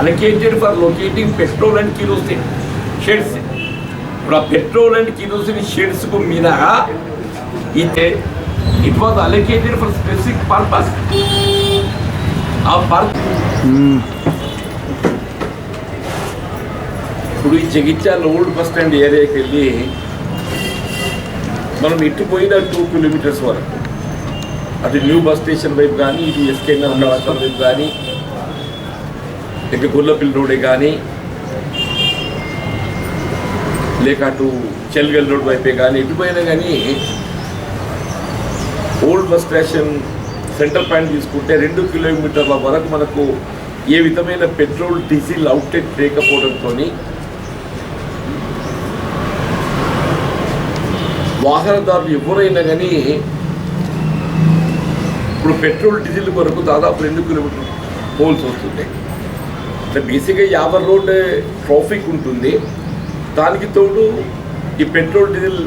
Allocated for locating petrol and kerosene sheds ఇప్పుడు ఆ petrol and kerosene షెడ్స్కు మినహా ఇతే it was allocated for specific purpose ఆ పర్ ఇప్పుడు ఈ జగిత్యాల ఓల్డ్ బస్ స్టాండ్ ఏరియాకి వెళ్ళి మనం ఇటు పోయిన టూ కిలోమీటర్స్ వరకు అటు న్యూ బస్ స్టేషన్ వైపు కానీ ఇటు ఎస్కేఎన్ఆర్ కళాశాల వైపు కానీ ఇక గుల్లపిల్లి రోడే కానీ లేక అటు చెల్గల్ రోడ్ వైపే కానీ ఎటు కానీ old bus station centre point తీసుకుంటే రెండు కిలోమీటర్ల వరకు మనకు ఏ విధమైన పెట్రోల్ డీజిల్ అవుట్లెట్ లేకపోవడంతో వాహనదారులు ఎవరైనా కానీ ఇప్పుడు పెట్రోల్ డీజిల్ వరకు దాదాపు రెండు కిలోమీటర్లు పోల్సి వస్తుంది అంటే బేసిక్గా యాభై రోడ్ ట్రాఫిక్ ఉంటుంది. దానికి తోడు ఈ పెట్రోల్ డీజిల్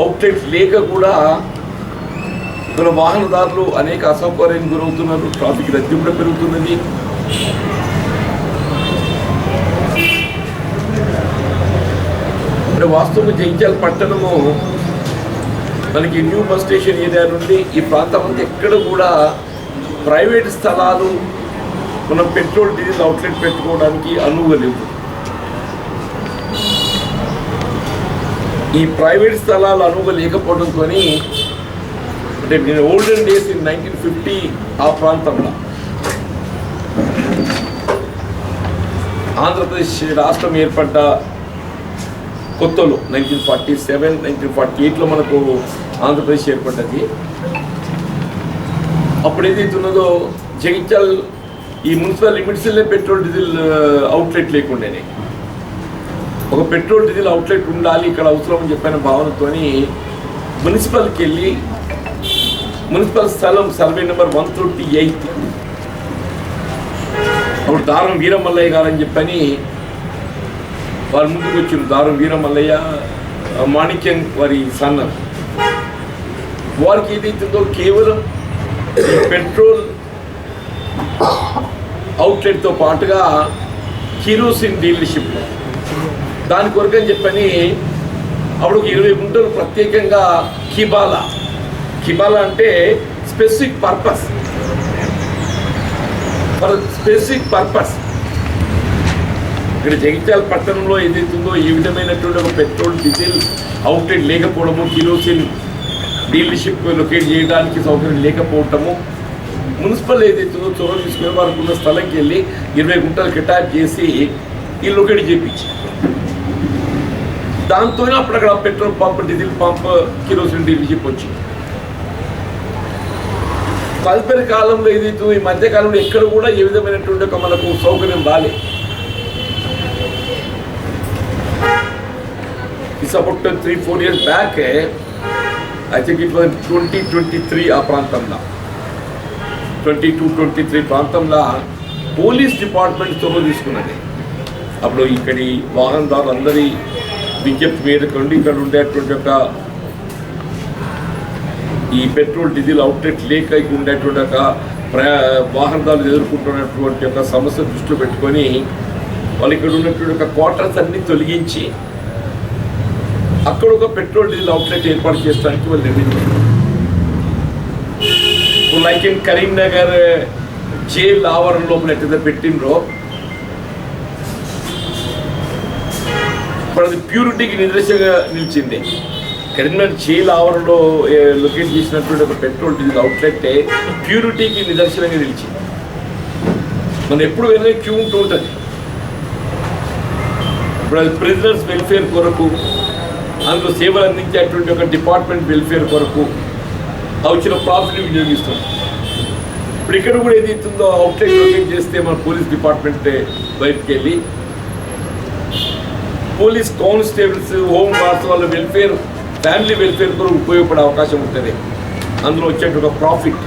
అవుట్లెట్ లేక కూడా మన వాహనదారులు అనేక అసౌకర్యానికి గురవుతున్నారు. ట్రాఫిక్ రద్దీ కూడా పెరుగుతున్నది. అంటే వాస్తవంగా జయించాలి పట్టణము మనకి న్యూ బస్ స్టేషన్ ఏరియా నుండి ఈ ప్రాంతం అంతా ఎక్కడ కూడా ప్రైవేట్ స్థలాలు మనం పెట్రోల్ డీజిల్ అవుట్లెట్ పెట్టుకోవడానికి అనువుగా లేవు. ఈ ప్రైవేట్ స్థలాలు అనువుగా లేకపోవడంతో అంటే నేను olden days in nineteen fifty ఆ ప్రాంతంలో ఆంధ్రప్రదేశ్ రాష్ట్రం ఏర్పడ్డ కొత్తలో nineteen forty seven nineteen forty ఎయిట్లో మనకు ఆంధ్రప్రదేశ్ ఏర్పడ్డది. అప్పుడు ఏదైతే ఉన్నదో జగిత్యాల్ ఈ మున్సిపల్ లిమిట్స్లే పెట్రోల్ డీజిల్ అవుట్లెట్ లేకుండానే. ఒక పెట్రోల్ డీజిల్ అవుట్లెట్ ఉండాలి ఇక్కడ అవసరం అని చెప్పిన భావనతోని మున్సిపల్కి వెళ్ళి మున్సిపల్ స్థలం survey number one twenty eight. అప్పుడు దారం వీరమల్లయ్య గారు అని చెప్పని వారి ముందుకు వచ్చిన దారం వీరమల్లయ్య మాణిక్యం వారి సన్న వారికి ఏదైతుందో కేవలం పెట్రోల్ అవుట్లెట్తో పాటుగా కిరోసిన్ డీలర్షిప్. దాని కొరకు అని చెప్పని అప్పుడు ఒక ఇరవై గుంటలు ప్రత్యేకంగా కిబాలా. కిబాలా అంటే specific purpose. For specific purpose. ఇక్కడ జగిత్యాల పట్టణంలో ఏదైతుందో ఈ విధమైనటువంటి ఒక పెట్రోల్ డీజిల్ అవుట్లెట్ లేకపోవడము కిరోసిన్ డీలర్షిప్ లొకేట్ చేయడానికి సౌకర్యం లేకపోవటము మున్సిపల్ ఏదైతుందో చొరవ తీసుకుని వారికి ఉన్న స్థలంకి వెళ్ళి ఇరవై గుంటలు కిటాప్ చేసి ఈ లొకేట్ చేయించి దాంతోనే అప్పుడు అక్కడ petrol pump diesel pump kerosene dealership వచ్చింది తదుపరి కాలంలో ఏదైతే ఈ మధ్య కాలంలో ఎక్కడ కూడా ఏ విధమైనటువంటి ఒక మనకు సౌకర్యం రాలే. It's about three four years back I think it was twenty twenty three ఆ ప్రాంతంలో. ట్వంటీ టూ ట్వంటీ త్రీ ప్రాంతంలో పోలీస్ డిపార్ట్మెంట్ చొరవ తీసుకున్నది. అప్పుడు ఇక్కడి వాహనదారులందరి విజ్ఞప్తి మేరకు ఇక్కడ ఉండేటువంటి ఒక ఈ పెట్రోల్ డీజిల్ అవుట్లెట్ లేక ఇక్కడ ఉండేటువంటి ఒక ప్రయా వాహనదారులు ఎదుర్కొంటున్నటువంటి ఒక సమస్య దృష్టిలో పెట్టుకొని వాళ్ళు ఇక్కడ ఉన్నటువంటి ఒక క్వార్టర్స్ అన్ని తొలగించి అక్కడ ఒక పెట్రోల్ డీజిల్ అవుట్లెట్ ఏర్పాటు చేయడానికి వాళ్ళు నిర్ణయించారు. లైక్ ఇన్ కరీంనగర్ జైల్ ఆవరణ లోపల ఎట్లయితే పెట్టిండ్రో ఇప్పుడు అది ప్యూరిటీకి నిదర్శనంగా నిలిచింది. కరీంనగర్ జైల్ ఆవరణలో లొకేట్ చేసినటువంటి ఒక పెట్రోల్ డీజిల్ అవుట్లెట్ ప్యూరిటీకి నిదర్శనంగా నిలిచింది. మనం ఎప్పుడు వెళ్ళే క్యూ ఉంటూ ఉంటుంది. ఇప్పుడు అది ప్రిజనర్స్ వెల్ఫేర్ కొరకు అందులో సేవలు అందించేటువంటి ఒక డిపార్ట్మెంట్ వెల్ఫేర్ కొరకు వచ్చిన ప్రాఫిట్ వినియోగిస్తాం. ఇప్పుడు ఇక్కడ కూడా ఏది ఇస్తుందో అవుట్లెట్ లొకేట్ చేస్తే మన పోలీస్ డిపార్ట్మెంట్ బయటకు వెళ్ళి పోలీస్ కానిస్టేబుల్స్ హోమ్ గార్డ్స్ వాళ్ళ వెల్ఫేర్ ఫ్యామిలీ వెల్ఫేర్ కూడా ఉపయోగపడే అవకాశం ఉంటుంది. అందులో వచ్చేటువంటి ఒక ప్రాఫిట్.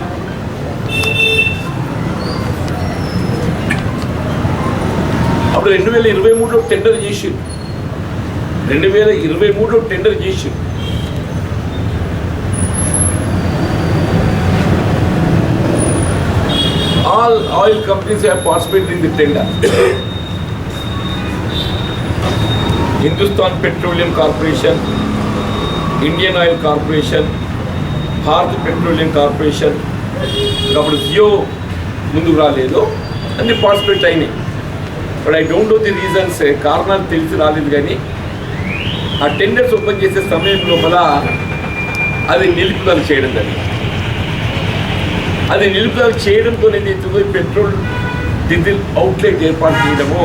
అప్పుడు రెండు వేల ఇరవై మూడులో టెండర్ చేసి రెండు వేల ఇరవై మూడులో టెండర్ చేసి all oil companies have participated in the tender. Hindustan Petroleum Corporation, Indian Oil Corporation, Bharat petroleum corporation అప్పుడు జియో ముందుకు రాలేదు. అన్ని పార్టిసిపేట్ అయినాయి but I don't know the reasons కారణాలు తెలిసి రాలేదు కానీ ఆ టెండర్స్ ఓపెన్ చేసే సమయం లోపల అది నిలుపుదల చేయడం జరిగింది. అది నిలుపుదల చేయడంతో ఏదైతుందో ఈ పెట్రోల్ డీజిల్ అవుట్లెట్ ఏర్పాటు చేయడము.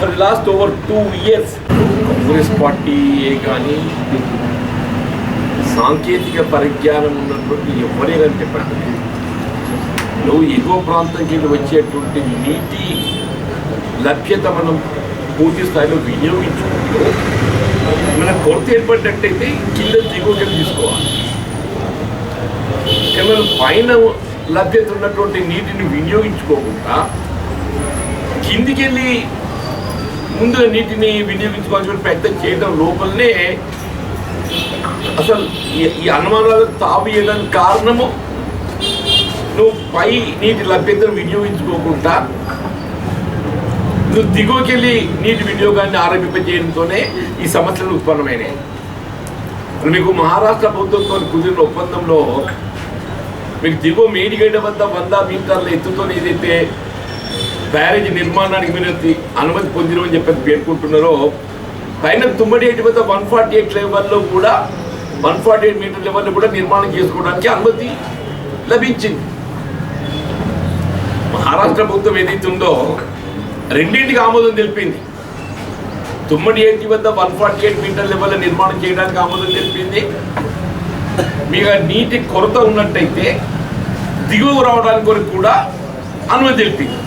For last over two years Congress ఏ కానీ సాంకేతిక పరిజ్ఞానం ఉన్నటువంటి ఎవరైనా చెప్పండి. నువ్వు ఎగువ ప్రాంతంకి వచ్చేటువంటి నీటి లభ్యత మనం పూర్తి స్థాయిలో వినియోగించుకుంటూ మన కొరత ఏర్పడినట్టయితే కింద దిగువకి తీసుకోవాలి. కేవలం పైన లభ్యత ఉన్నటువంటి నీటిని వినియోగించుకోకుండా కిందికి వెళ్ళి ముందుగా నీటిని వినియోగించుకోవాల్సిన ప్రయత్నం చేయడం లోపలనే అసలు ఈ- ఈ తావు తావేయడానికి కారణము నువ్వు పై నీటి లభ్యతను వినియోగించుకోకుండా నువ్వు దిగువకి వెళ్ళి నీటి వినియోగాన్ని ఆరంభింపజేయడంతోనే ఈ సమస్యలు ఉత్పన్నమైనాయి. మీకు మహారాష్ట్ర ప్రభుత్వంతో కుదిరిన ఒప్పందంలో మీకు దిగువ మేడిగడ్డ వద్ద వంద మీటర్ల ఎత్తుతో ఏదైతే బ్యారేజ్ నిర్మాణానికి మీరు అనుమతి పొందినమని చెప్పి పేర్కొంటున్నారో పైన తుమ్మడి ఎయిట్ వద్ద వన్ ఫార్టీ ఎయిట్ లెవెల్లో కూడా వన్ ఫార్టీ ఎయిట్ మీటర్ లెవెల్లో కూడా నిర్మాణం చేసుకోవడానికి అనుమతి లభించింది. మహారాష్ట్ర ప్రభుత్వం ఏదైతే ఉందో రెండింటికి ఆమోదం తెలిపింది. తుమ్మడి ఎయిట్ వద్ద వన్ ఫార్టీ ఎయిట్ మీటర్ లెవెల్లో నిర్మాణం చేయడానికి ఆమోదం తెలిపింది. మీకు నీటి కొరత ఉన్నట్టయితే దిగువకు రావడానికి కొరకు కూడా అనుమతి తెలిపింది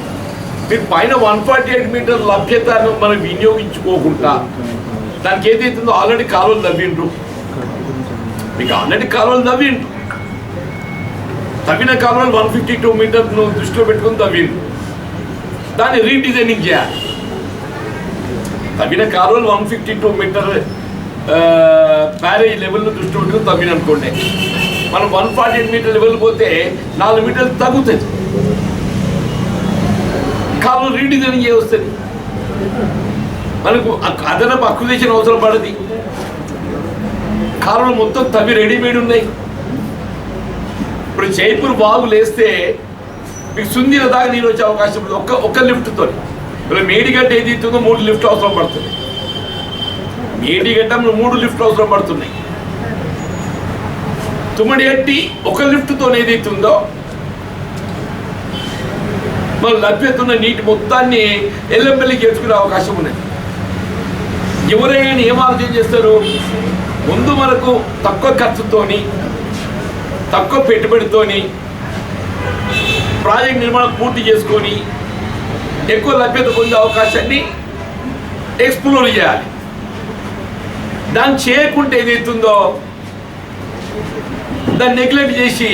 మీరు పైన వన్ ఫార్టీ ఎయిట్ మీటర్ లభ్యతను మనం వినియోగించుకోకుండా దానికి ఏదైతుందో ఆల్రెడీ కాలువలు తవ్విండ్రు మీకు ఆల్రెడీ కాలువలు తవ్విండ్రు తవ్విన కాలువలు వన్ ఫిఫ్టీ టూ మీటర్ను దృష్టిలో పెట్టుకుని తవ్విండ్రు. దాన్ని రీడిజైనింగ్ చేయాలి. తవ్విన కాలువలు one fifty two meter barrage లెవెల్ను దృష్టి పెట్టుకుని తవ్విన మనం వన్ ఫార్టీ ఎయిట్ మీటర్లు వెళ్ళిపోతే నాలుగు మీటర్లు తగ్గుతుంది. కాలు రీడిజైనింగ్ వస్తుంది మనకు అదనపు అక్విజిషన్ అవసరం పడది. కాలువలు మొత్తం తవ్వి రెడీమేడ్ ఉన్నాయి. ఇప్పుడు జైపూర్ బాగు లేస్తే మీకు సుందీల దాకా నీరు వచ్చే అవకాశం ఉంది. ఒక్క ఒక్క లిఫ్ట్తో ఇప్పుడు మేడిగడ్డ ఏది ఇస్తుందో మూడు లిఫ్ట్ అవసరం పడుతుంది. మేడిగడ్డ మూడు లిఫ్ట్ అవసరం పడుతున్నాయి. తుమ్మడి అట్టి ఒక లిఫ్ట్తో ఏదైతే ఉందో మన లభ్యత ఉన్న నీటి మొత్తాన్ని ఎల్లంపల్లికి ఎత్తుకునే అవకాశం ఉన్నది. ఎవరైనా ఏం ఆలోచన చేస్తారు? ముందు మనకు తక్కువ ఖర్చుతోని తక్కువ పెట్టుబడితోని ప్రాజెక్ట్ నిర్మాణం పూర్తి చేసుకొని ఎక్కువ లభ్యత పొందే అవకాశాన్ని ఎక్స్ప్లోర్ చేయాలి. దాన్ని చేయకుంటే ఏదైతుందో దాన్ని నెగ్లెక్ట్ చేసి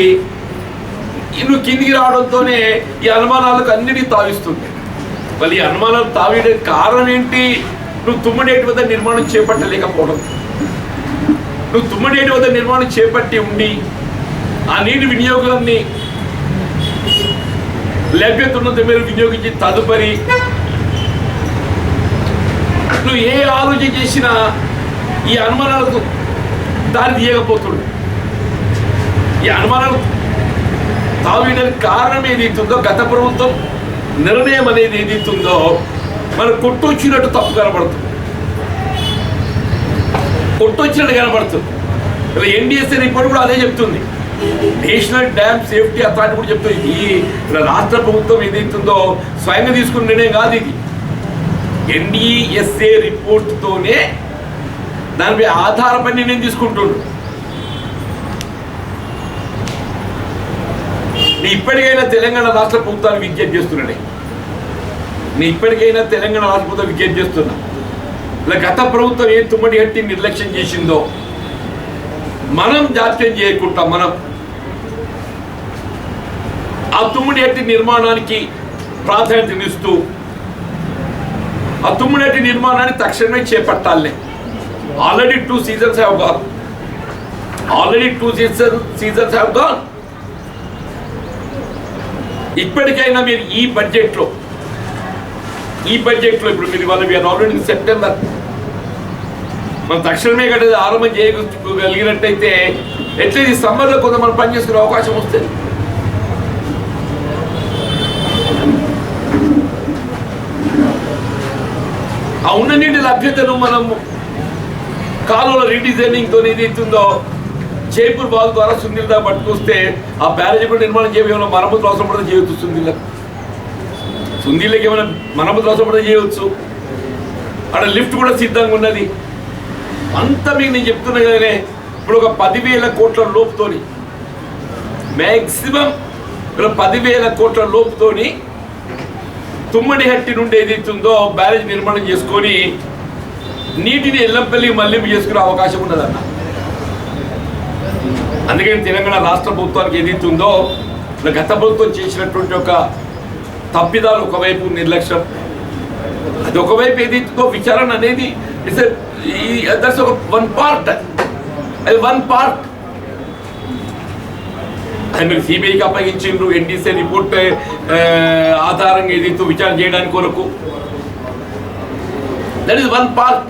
నువ్వు కిందికి రావడంతోనే ఈ అనుమానాలకు అన్నిటికీ తావిస్తుంది. మళ్ళీ ఈ అనుమానాలు తావేయడానికి కారణం ఏంటి? నువ్వు తుమ్మడేటి వద్ద నిర్మాణం చేపట్టలేకపోవడం. నువ్వు తుమ్మడేటి వద్ద నిర్మాణం చేపట్టి ఉండి ఆ నీటి వినియోగాన్ని లభ్యత ఉన్నంత మేర వినియోగించి తదుపరి నువ్వు ఏ ఆలోచన చేసినా ఈ అనుమానాలకు దారి తీయకపోతుడు. ఈ అనుమానాలు తావేయడానికి కారణం ఏదైతుందో గత ప్రభుత్వం నిర్ణయం అనేది ఏదైతుందో మనం కొట్టొచ్చినట్టు తప్పు కనబడుతుంది. కొట్టొచ్చినట్టు కనబడుతుంది. ఇలా ఎన్డీఎస్ఏ రిపోర్ట్ కూడా అదే చెప్తుంది. నేషనల్ డ్యామ్ సేఫ్టీ అథారిటీ కూడా చెప్తుంది. ఈ ఇలా రాష్ట్ర ప్రభుత్వం ఏదైతుందో స్వయంగా తీసుకున్న నిర్ణయం కాదు ఇది. ఎన్డిఎస్ఏ రిపోర్ట్తోనే దానిపై ఆధారపడి నిర్ణయం తీసుకుంటుండ్రు. నీ ఇప్పటికైనా తెలంగాణ రాష్ట్ర ప్రభుత్వాన్ని విజ్ఞప్తి చేస్తున్నాడే నీ ఇప్పటికైనా తెలంగాణ రాష్ట్ర ప్రభుత్వం విజ్ఞప్తి చేస్తున్నా. ఇలా గత ప్రభుత్వం ఏ తుమ్మడి హట్టి నిర్లక్ష్యం చేసిందో మనం జాత్యం చేయకుండా మనం ఆ తుమ్మిడి హట్టి నిర్మాణానికి ప్రాధాన్యతనిస్తూ ఆ తుమ్మిడి హట్టి నిర్మాణాన్ని తక్షణమే చేపట్టాలి already two seasons have gone already two season seasons have gone ఇప్పటికైనా మీరు ఈ బడ్జెట్లో ఈ బడ్జెట్లో ఇప్పుడు మీరు ఇవాళ వీఆర్ ఆల్రెడీ సెప్టెంబర్ మనం తక్షణమే కట్టేది ఆరంభం చేయగలిగినట్టయితే ఎట్లీస్ట్ ఈ సమ్మర్లో కొంత మనం పని చేసుకునే అవకాశం వస్తుంది. ఆ ఉన్న నీటి లభ్యతను మనం కాలువల రీడిజైనింగ్తో ఏదైతుందో జైపూర్ బాల్ ద్వారా సుందిల్ దాకా పట్టుకొస్తే ఆ బ్యారేజ్ కూడా నిర్మాణం చేయడం ఏమైనా మరమ్మతులు అవసరం పడితే చేయవచ్చు సుందిల్లకు సుందిల్లకి ఏమైనా మరమ్మతులు అవసరం పడితే చేయవచ్చు అక్కడ లిఫ్ట్ కూడా సిద్ధంగా ఉన్నది. అంతా మీకు నేను చెప్తున్నా కదనే ఇప్పుడు ఒక పదివేల కోట్ల లోపుతోని మ్యాక్సిమం ఇక్కడ పదివేల కోట్ల లోపుతోని తుమ్మడి హట్టి నుండి ఏదైతుందో బ్యారేజ్ నిర్మాణం చేసుకొని నీటిని ఎల్లంపల్లి మళ్ళింపు చేసుకునే అవకాశం ఉన్నదన్న. అందుకని తెలంగాణ రాష్ట్ర ప్రభుత్వానికి ఏదైతే ఉందో గత ప్రభుత్వం చేసినటువంటి ఒక తప్పిదాలు ఒకవైపు నిర్లక్ష్యం. అది ఒకవైపు ఏదైతుందో విచారణ అనేది ఇట్స్ దట్స్ ఒక వన్ పార్ట్ అది వన్ పార్ట్ అది మీరు సిబిఐకి అప్పగించిండ్రు ఎన్డీసీ రిపోర్ట్ ఆధారంగా ఏదైతే విచారణ చేయడానికి కొరకు. దట్ ఈస్ వన్ పార్ట్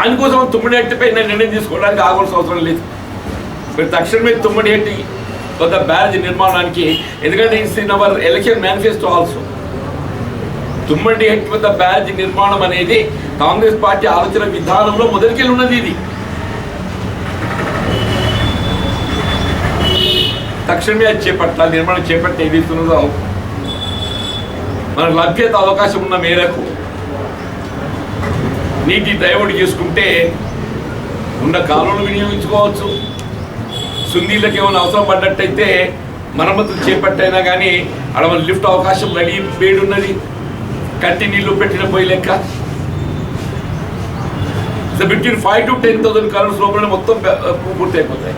దానికోసం కోసం తుమ్మిడి నేను నిర్ణయం తీసుకోవడానికి ఆగవలసిన అవసరం లేదు. మీరు తక్షణమే తుమ్మడి ఎట్టి కొంత బ్యారేజ్ నిర్మాణానికి ఎందుకంటే it's in our election manifesto also Tummidi Hatti వద్ద బ్యారేజ్ నిర్మాణం అనేది కాంగ్రెస్ పార్టీ ఆలోచన విధానంలో మొదటికెళ్ళి ఉన్నది ఇది. తక్షణమే అది చేపట్టాలి నిర్మాణం చేపట్టి ఏది ఇస్తున్నదో మనకు లభ్యత అవకాశం ఉన్న మేరకు నీటి డైవర్ట్ చేసుకుంటే ఉన్న కాలువలు వినియోగించుకోవచ్చు. సున్నీళ్ళకి ఏమైనా అవసరం పడ్డట్టయితే మరమ్మతులు చేపట్టైనా కానీ అక్కడ లిఫ్ట్ అవకాశం రెడీ వేడి ఉన్నది కట్టి నీళ్ళు పెట్టిన పోయి లెక్క. Between five to ten thousand crores లోపల మొత్తం పూర్తి అయిపోతాయి